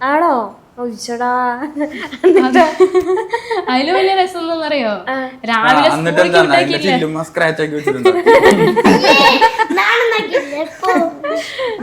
ആണോ? ഒഴിച്ചടാ അതിൽ വലിയ രസം അറിയോ രാവിലെ സ്കൂളിലേക്ക് വിട്ടേക്കില്ലേ? സ്ക്രാച്ച് ആക്കി വെച്ചിട്ടുണ്ട്.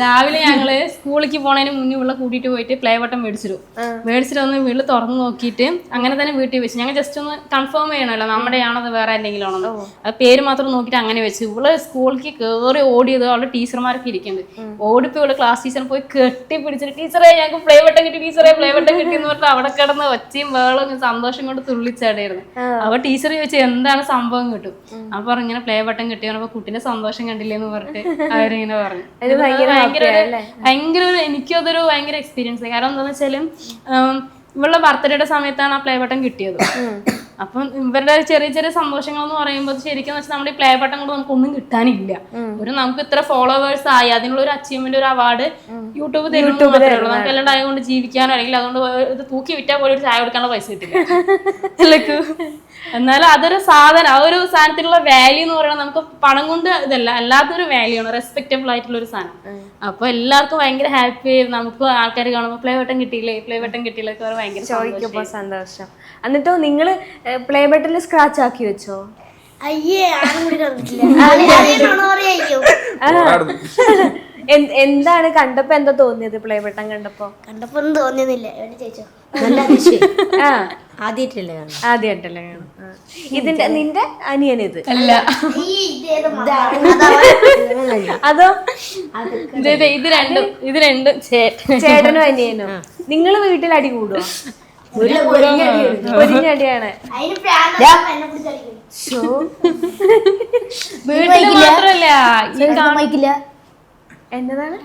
രാവിലെ ഞങ്ങൾ സ്കൂളിലേക്ക് പോണതിന് മുന്നേ ഉള്ള കൂട്ടിയിട്ട് പോയിട്ട് പ്ലേ ബട്ടൺ മേടിച്ചിരും മേടിച്ചിട്ട് ഒന്ന് വീട്ടിൽ തുറന്നു നോക്കിയിട്ട് അങ്ങനെ തന്നെ വീട്ടിൽ വെച്ച്. ഞങ്ങൾ ജസ്റ്റ് ഒന്ന് കൺഫേം ചെയ്യണമല്ലോ നമ്മുടെ ആണത് വേറെ എന്തെങ്കിലും ആണോ അത് പേര് മാത്രം നോക്കിയിട്ട് അങ്ങനെ വെച്ച്. ഇവൾ സ്കൂളിലേക്ക് കയറി ഓടിയത് അവളുടെ ടീച്ചർമാരൊക്കെ ഇരിക്കുന്നുണ്ട്. ഓടിപ്പോ ഇവിടെ ക്ലാസ് ടീച്ചർ പോയി കെട്ടി പിടിച്ചിട്ട് ടീച്ചറെ ഞങ്ങൾക്ക് പ്ലേ ബട്ടൺ കിട്ടി ടീച്ചറെ പ്ലേ ബട്ടൺ കിട്ടി എന്ന് പറഞ്ഞിട്ട് അവിടെ കിടന്ന് ഒച്ചയും വേളും സന്തോഷം കൊണ്ട് തുള്ളിച്ചാടായിരുന്നു. അപ്പൊ ടീച്ചർ ചോദിച്ചു എന്താണ് സംഭവം? കിട്ടും. അപ്പൊ ഇങ്ങനെ പ്ലേ ബട്ടൺ കിട്ടി പറഞ്ഞപ്പോ കുട്ടീന്റെ സന്തോഷം കണ്ടില്ലേന്ന് പറഞ്ഞിട്ട് അവരിങ്ങനെ പറഞ്ഞു. ഭയങ്കര ഒരു- ഭയങ്കര ഒരു എനിക്കും അതൊരു ഭയങ്കര എക്സ്പീരിയൻസ് കാരണം എന്താണെന്ന് വെച്ചാൽ ഉം, ഇവളുടെ ബർത്ത്ഡേയുടെ സമയത്താണ് ആ പ്ലേ ബട്ടൺ കിട്ടിയത്. അപ്പം ഇവരുടെ ചെറിയ ചെറിയ സന്തോഷങ്ങൾ എന്ന് പറയുമ്പോൾ ശരിക്കും വെച്ചാൽ നമ്മുടെ ഈ പ്ലേ ബട്ടൺ കൊണ്ട് നമുക്കൊന്നും കിട്ടാനില്ല. ഒരു നമുക്ക് ഇത്ര ഫോളോവേഴ്സ് ആയി അതിനുള്ള ഒരു അച്ചീവ്മെന്റ് ഒരു അവാർഡ് യൂട്യൂബ് ഉള്ളൂ. നമുക്ക് എല്ലാം കൊണ്ട് ജീവിക്കാനോ അല്ലെങ്കിൽ അതുകൊണ്ട് ഇത് തൂക്കി വിറ്റാൽ പോലും ഒരു ചായ കൊടുക്കാനുള്ള പൈസ കിട്ടില്ല. അല്ലക്ക് എന്നാലും അതൊരു സാധനം ആ ഒരു സാധനത്തിനുള്ള വാല്യൂ എന്ന് പറയുന്നത് നമുക്ക് പണം കൊണ്ട് ഇതല്ല അല്ലാത്തൊരു വാല്യൂ ആണ്. റെസ്പെക്റ്റബിൾ ആയിട്ടുള്ള ഒരു സാധനം അപ്പൊ എല്ലാവർക്കും ഭയങ്കര ഹാപ്പി നമുക്ക് ആൾക്കാർ കാണുമ്പോൾ പ്ലേ ബട്ടൺ കിട്ടിയില്ലേ? പ്ലേ ബട്ടൺ കിട്ടിയില്ലേ? ഭയങ്കര സന്തോഷം. എന്നിട്ടോ നിങ്ങൾ പ്ലേ ബട്ടണിൽ സ്ക്രാച്ച് ആക്കി വെച്ചോ? അയ്യേ എന്താണ് കണ്ടപ്പോ എന്താ തോന്നിയത്? പ്ലേ ബട്ടൺ കണ്ടപ്പോ? കണ്ടപ്പോ ഒന്നും തോന്നിയൊന്നുമില്ല. ചോദിച്ചോ? നല്ല ആ. ആദ്യമായിട്ടല്ലേ ഇതിന്റെ നിന്റെ അനിയനിത്. അല്ല. ഈ ഇതേത് അതോ? ഇത് ഇത് ഇത് രണ്ടും ഇത് രണ്ടും ചേട്ടൻ ചേട്ടനും അനിയനും. നിങ്ങൾ വീട്ടിൽ അടി പിടിച്ച് കളിക്കും ഷോ മാത്രല്ല എന്നതാണ്?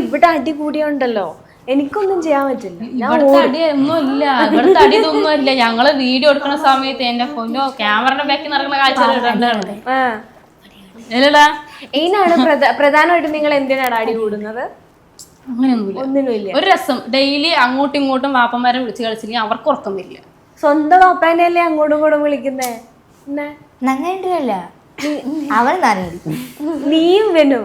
ഇവിടെ അടി കൂടിയുണ്ടല്ലോ. എനിക്കൊന്നും ചെയ്യാൻ പറ്റില്ല. ഇവിടുത്തെ അടി ഒന്നും ഇല്ല ഇവിടുത്തെ അടി ഇതൊന്നും ഇല്ല. ഞങ്ങൾ വീഡിയോ എടുക്കുന്ന സമയത്ത് എന്റെ പൊന്നോ ക്യാമറയുടെ ബാക്കിൽ നടക്കുന്ന കാഴ്ച ഇതിനാണ് പ്രധാനമായിട്ടും നിങ്ങൾ എന്തിനാണ് അടി കൂടുന്നത്? അങ്ങനെയൊന്നുമില്ല. ഒരു രസം. ഡെയിലി അങ്ങോട്ടും ഇങ്ങോട്ടും വാപ്പന്മാരെ വിളിച്ച് കളിച്ചില്ലെങ്കിൽ അവർക്ക് ഉറക്കം വരില്ല സ്വന്തം അപ്പാനെയല്ലേ അങ്ങോട്ടും ഇങ്ങോട്ടും വിളിക്കുന്നേ? നന്നായിട്ടില്ല നനയിരിക്കും നീയും വെനും.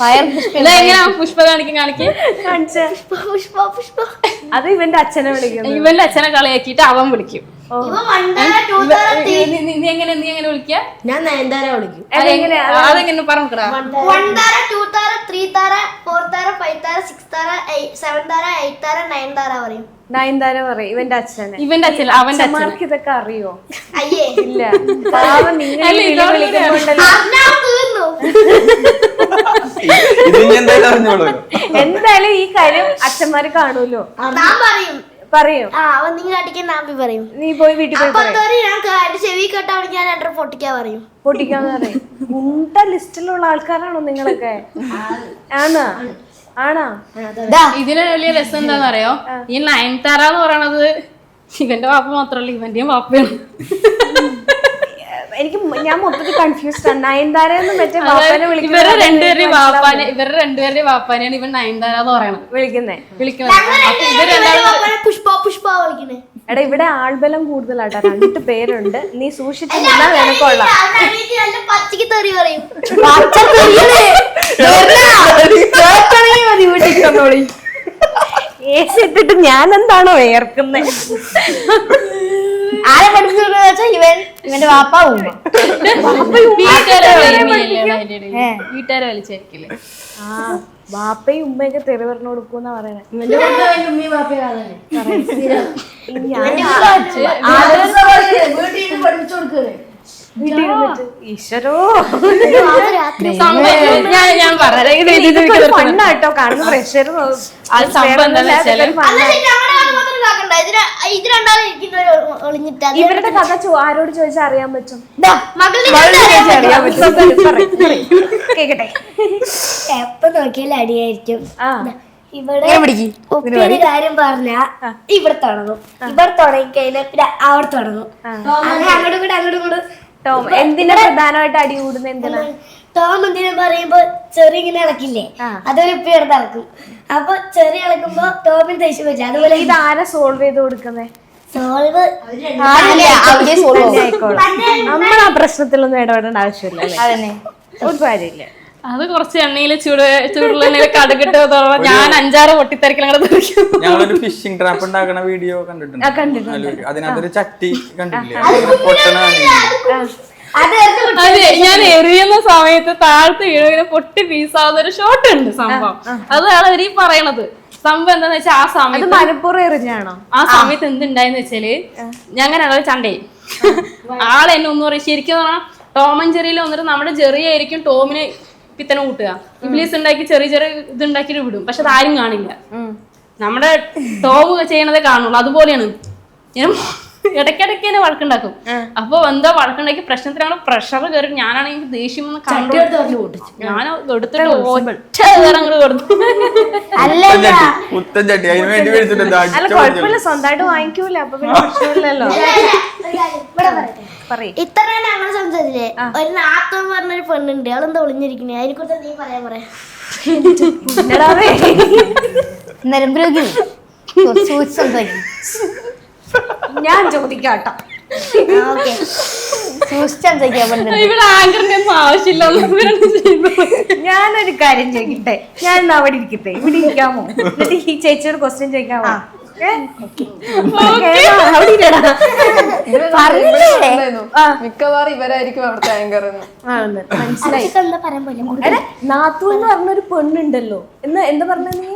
ഫയർ പുഷ്പ എങ്ങനെയാ പുഷ്പ കാണിക്കും കാണിക്കും? കാണിച്ചേ. പുഷ്പ പുഷ്പ അത് ഇവന്റെ അച്ഛനെ വിളിക്കുന്നു. ഇവന്റെ അച്ഛനെ കളിയാക്കിയിട്ട് അവൻ വിളിക്കും. നീ- എങ്ങനെ നീ എങ്ങനെ വിളിക്കുക ഞാൻ നയൻതാര വിളിക്കും. അതെങ്ങനെ പറഞ്ഞിടാ വൺ താര ടൂ താര ത്രീ താര ഫോർ താര ഫൈവ് താര സിക്സ് താര സെവൻ താര എയ്റ്റ് താര നയൻ താര പറയും. നയൻതാര പറയും ഇവന്റെ അച്ഛനെ. ഇവന്റെ അച്ഛൻ അവന്റെ അച്ഛന്മാർക്ക് ഇതൊക്കെ അറിയോ? അയ്യേ. ഇല്ല. പാവം നിങ്ങൾ അല്ല, എന്തായാലും ഈ കാര്യം അച്ഛന്മാര് കാണുമല്ലോ. ഞാൻ പറയും. പറയും. ആ അവൻ നിങ്ങൾ അടിക്കാൻ ആമ്പി പറയും. നീ പോയി വീട്ടിൽ പോയി പറയും. ഞാൻ ക- ചെവി കെട്ടാണെങ്കിൽ ഞാൻ രണ്ടര പൊട്ടിക്കാൻ പറയും. പൊട്ടിക്കാന്ന് പറയും. മുണ്ട ലിസ്റ്റിലുള്ള ആൾക്കാരാണോ നിങ്ങളൊക്കെ? ആണോ? ആണോ? ഇതിന് വലിയ രസം എന്താണെന്നറിയോ? ഈ നയൻതാര എന്ന് പറയണത് ഇവന്റെ വാപ്പ മാത്രല്ല ഇവന്റെയും വാപ്പയാണ്. എനിക്ക് ഞാൻ മൊത്തത്തിൽ കൺഫ്യൂസ്ഡ് ആണ് നയൻതാര എന്ന് മറ്റേ ബാപ്പനെ ഇവരെ വിളിക്കുന്നത് രണ്ടുപേരുടെയും വാപ്പാനെ ഇവരുടെ രണ്ടുപേരുടെയും വാപ്പാനെയാണ് ഇവൻ നയൻതാര എന്ന് പറയണത്. വിളിക്കുന്നേ. വിളിക്കുന്നത്. അപ്പൊ ഇവർ രണ്ടാളും പുഷ്പ പുഷ്പ വിളിക്കണേ എടാ ഇവിടെ ആൾബലം കൂടുതലാട്ടാ. രണ്ട് പേരുണ്ട്. നീ സൂക്ഷിച്ചു നിന്നാ നിനക്കൊള്ളാം പച്ചക്ക് തെറി പറയും. ഇട്ടിട്ട് ഞാൻ എന്താണോ ഏർക്കുന്നേ? ആരെ പഠിപ്പിച്ചു വെച്ചാൽ ഇവൻ? ഇവന്റെ വാപ്പ ഉമ്മ. വീട്ടുകാരെ വലിച്ചായിരിക്കില്ലേ ബാപ്പയും ഉമ്മയൊക്കെ തെറി പറഞ്ഞു കൊടുക്കൂന്നാ പറയണേ. വാപ്പയും ഈശ്വരോ. സംഭവം ഞാൻ ഇത് ഫണ്ണാട്ടോ കാണുന്ന പ്രഷർ അത് സംഭവം എന്താന്ന് വെച്ചാൽ അല്ല ശരി ഞങ്ങളുടെ കാര്യം മാത്രം കാക്കണ്ട ഇത് ര- ഇത് രണ്ടാളും ഇരിക്കുന്നവര് ഒളിഞ്ഞിട്ട് അത് ഇവരുടെ കഥ ആരോട് ചോദിച്ചാൽ അറിയാൻ പറ്റും. കേക്കട്ടെ. എപ്പൊ നോക്കിയാലും അടിയായിരിക്കും. ഇവിടെ ഉപ്പിന്റെ കാര്യം പറഞ്ഞ ഇവിടെ തുടങ്ങും. ഇവിടെ തുടങ്ങി കഴിഞ്ഞാൽ പിന്നെ അവിടെ തുടങ്ങും. അങ്ങനെ അങ്ങോട്ടും കൂടെ അങ്ങോട്ടും കൂടെ ടോം എന്തിനാ പ്രധാനമായിട്ട് അടി കൂടുന്നത് എന്തിനാ? ടോം എന്തിനാ പറയുമ്പോ ചെറിയ ഇങ്ങനെ ഇളക്കില്ലേ? അതൊരു ഉപ്പ എടുത്ത് ഇളക്കും അപ്പൊ ചെറിയ ഇളക്കുമ്പോ ടോമിന് ദേഷ്യം വെച്ചു അതുപോലെ ഇത് ആരാ സോൾവ് ചെയ്ത് കൊടുക്കുന്നേ? സോൾവ് നമ്മൾ ആ പ്രശ്നത്തിലൊന്നും ഇടപെടേണ്ട ആവശ്യമില്ല അല്ലേ? അതന്നെ. ഒരു കാര്യമില്ല. അത് കുറച്ച് എണ്ണയിൽ ചൂട് ചൂടുള്ള എണ്ണയിൽ കടുകിട്ട് തുറന്ന് ഞാൻ അഞ്ചാറ് പൊട്ടിത്തെറിക്കൽ അങ്ങനെ തെറിക്കും? ഞങ്ങളൊരു ഫിഷിംഗ് ട്രാപ്പ് ഉണ്ടാക്കുന്ന വീഡിയോ കണ്ടിട്ടുണ്ട്. അതിനകത്തൊരു ചട്ടി കണ്ടിട്ടില്ലേ? അത് ഞാൻ എറിയുന്ന സമയത്ത് താഴ്ത്ത് വീഴുന്ന പൊട്ടി പീസാവുന്ന ഒരു ഷോട്ട് ഉണ്ട് സംഭവം. അതാണ് അവർ ഈ പറയണത്. സംഭവം എന്താന്ന് വെച്ചാൽ ആ സമയത്ത് മലപ്പുറം എറിഞ്ഞാണോ? ആ സമയത്ത് എന്തുണ്ടായെന്ന് വെച്ചാൽ ഞങ്ങനെ അതായത് ചണ്ടേ ആളെ എന്നെ ഒന്നും പറയും ശരിക്കും പറഞ്ഞാൽ ടോമൻ ചെറിയിൽ വന്നിട്ട് നമ്മുടെ ചെറിയായിരിക്കും ടോമിനെ പിത്തനെ കൂട്ടുക. ഇംഗ്ലീഷ് ഉണ്ടാക്കി ചെറിയ ചെറിയ ഇത് ഉണ്ടാക്കിയിട്ട് വിടും. പക്ഷെ അതാരും ആരും കാണില്ല. നമ്മുടെ ടോം ചെയ്യണതേ കാണുള്ളൂ. അതുപോലെയാണ്. ഞാൻ ഇടയ്ക്കിടയ്ക്ക് തന്നെ വഴക്കുണ്ടാക്കും. അപ്പൊ എന്താ വഴക്കുണ്ടാക്കി പ്രശ്നത്തിനാണ് പ്രഷർ കയറി ഞാനാണെങ്കിൽ ദേഷ്യം കണ്ടു ഞാൻ എടുത്തിട്ട് ഒറ്റ അല്ല കുഴപ്പമില്ല. സ്വന്തമായിട്ട് വാങ്ങിക്കൂല. അപ്പൊ പിന്നെ പ്രശ്നമില്ലല്ലോ. ഇത്ര ഞങ്ങൾ സംസാരിച്ചില്ലേ? ഒരു നാത്തോൻ പറഞ്ഞൊരു പെണ്ണുണ്ട്. അവളെന്താ ഒളിഞ്ഞിരിക്കണേ? അതിനെ കുറിച്ച് നീ പറയാ. പറയാ സൂചിച്ച് സംസാരിക്കും. ഞാൻ ചോദിക്കാട്ടോ. ഓക്കെ. സൂക്ഷിച്ച് സംസാരിക്കാൻ പറ്റുന്നുണ്ട് ഇവിടെ ആങ്കറിന്റെ ഒന്നും ആവശ്യമില്ല. ഞാനൊരു കാര്യം ചോദിക്കട്ടെ? ഞാൻ ഇന്ന് അവിടെ ഇരിക്കട്ടെ? ഇവിടെ ഇരിക്കാമോ? എന്നിട്ട് ഈ ചേച്ചിയോട് ക്വസ്റ്റ്യൻ ചോദിക്കാമോ? ഏ? കേറാ, അവിടെ. മിക്കവാറും ഇവരായിരിക്കും അവിടുത്തെ ആങ്കർ എന്ന് ആണെന്ന് മനസ്സിലായി. എന്താ പറയാൻ പോലെ? എടാ നാത്തു എന്ന് പറഞ്ഞൊരു പെണ്ണുണ്ടല്ലോ. എന്ന് എന്താ പറഞ്ഞ നീ?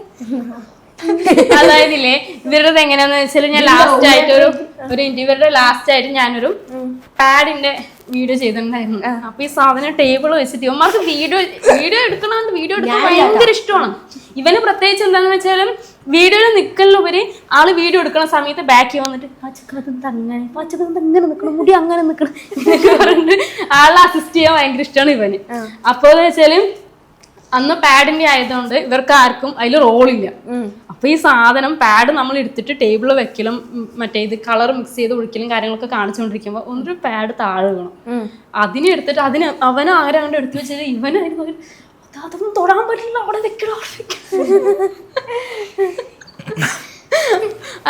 അതായത് ഇല്ലേ ഇവരുടെ എങ്ങനെയാന്ന് വെച്ചാൽ ഞാൻ ലാസ്റ്റ് ആയിട്ട് ഒരു ഒരു ഇവരുടെ ലാസ്റ്റ് ആയിട്ട് ഞാനൊരു പാഡിന്റെ വീഡിയോ ചെയ്തിട്ടുണ്ടായിരുന്നു. അപ്പൊ ഈ സാധനം ടേബിൾ വെച്ചിട്ട് ഇവന്മാർക്ക് വീഡിയോ വീഡിയോ എടുക്കണമെന്ന് വീഡിയോ എടുക്കാൻ ഭയങ്കര ഇഷ്ടമാണ്. ഇവന് പ്രത്യേകിച്ച് എന്താന്ന് വെച്ചാലും വീഡിയോയിൽ നിൽക്കലുപരി ആൾ വീഡിയോ എടുക്കുന്ന സമയത്ത് ബാക്കി വന്നിട്ട് പച്ചക്കത് അങ്ങനെ? അങ്ങനെ നിൽക്കണം മുടി അങ്ങനെ നിൽക്കണം എന്നൊക്കെ പറഞ്ഞിട്ട് ആളെ അസിസ്റ്റ് ചെയ്യാൻ ഭയങ്കര ഇഷ്ടമാണ് ഇവന്. വെച്ചാലും വെച്ചാൽ അന്ന് പാഡിന്റെ ആയതുകൊണ്ട് ഇവർക്ക് ആർക്കും അതിൽ റോളില്ല അപ്പൊ ഈ സാധനം പാഡ് നമ്മൾ എടുത്തിട്ട് ടേബിൾ വെക്കലും മറ്റേ ഇത് കളർ മിക്സ് ചെയ്ത് ഒഴിക്കലും കാര്യങ്ങളൊക്കെ കാണിച്ചുകൊണ്ടിരിക്കുമ്പോൾ ഒന്നൊരു പാഡ് താഴെ വീണം. അതിനെ എടുത്തിട്ട് അതിന് അവൻ ആരാണ്ട് എടുത്തു വെച്ചാൽ ഇവനായിരുന്നു. അതൊന്നും തൊടാൻ പറ്റില്ല അവിടെ വെക്കണം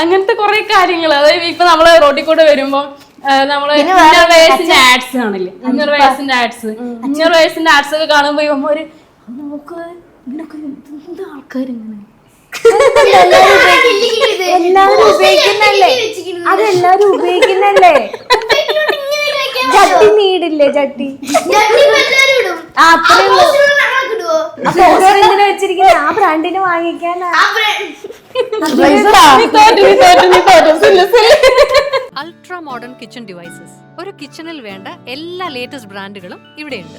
അങ്ങനത്തെ കുറെ കാര്യങ്ങൾ. അതായത് ഇപ്പൊ നമ്മൾ റോഡിൽ കൂടെ വരുമ്പോ നമ്മൾ ഇന്നർ വയസ്സിന്റെ ആഡ്സ് കാണില്ലേ? ഇന്നർ വയസ്സിന്റെ ആഡ്സ് ഇന്നർ വയസ്സിന്റെ ആഡ്സ് ഒക്കെ കാണുമ്പോ ഇവന്മാര് "അത് നോക്ക് എന്താ എല്ലാവരും ഉപയോഗിക്കുന്നല്ലേ അതെല്ലാരും ഉപയോഗിക്കുന്നല്ലേ ചട്ടി നീടില്ലേ പോസ്റ്റർ എന്തിനാ വെച്ചിരിക്കുന്നത് ആ ബ്രാൻഡിന് വാങ്ങിക്കാനാ. Ultra modern kitchen devices. ഒരു കിച്ചണിൽ വേണ്ട എല്ലാ ലേറ്റസ്റ്റ് ബ്രാൻഡുകളും ഇവിടെയുണ്ട്.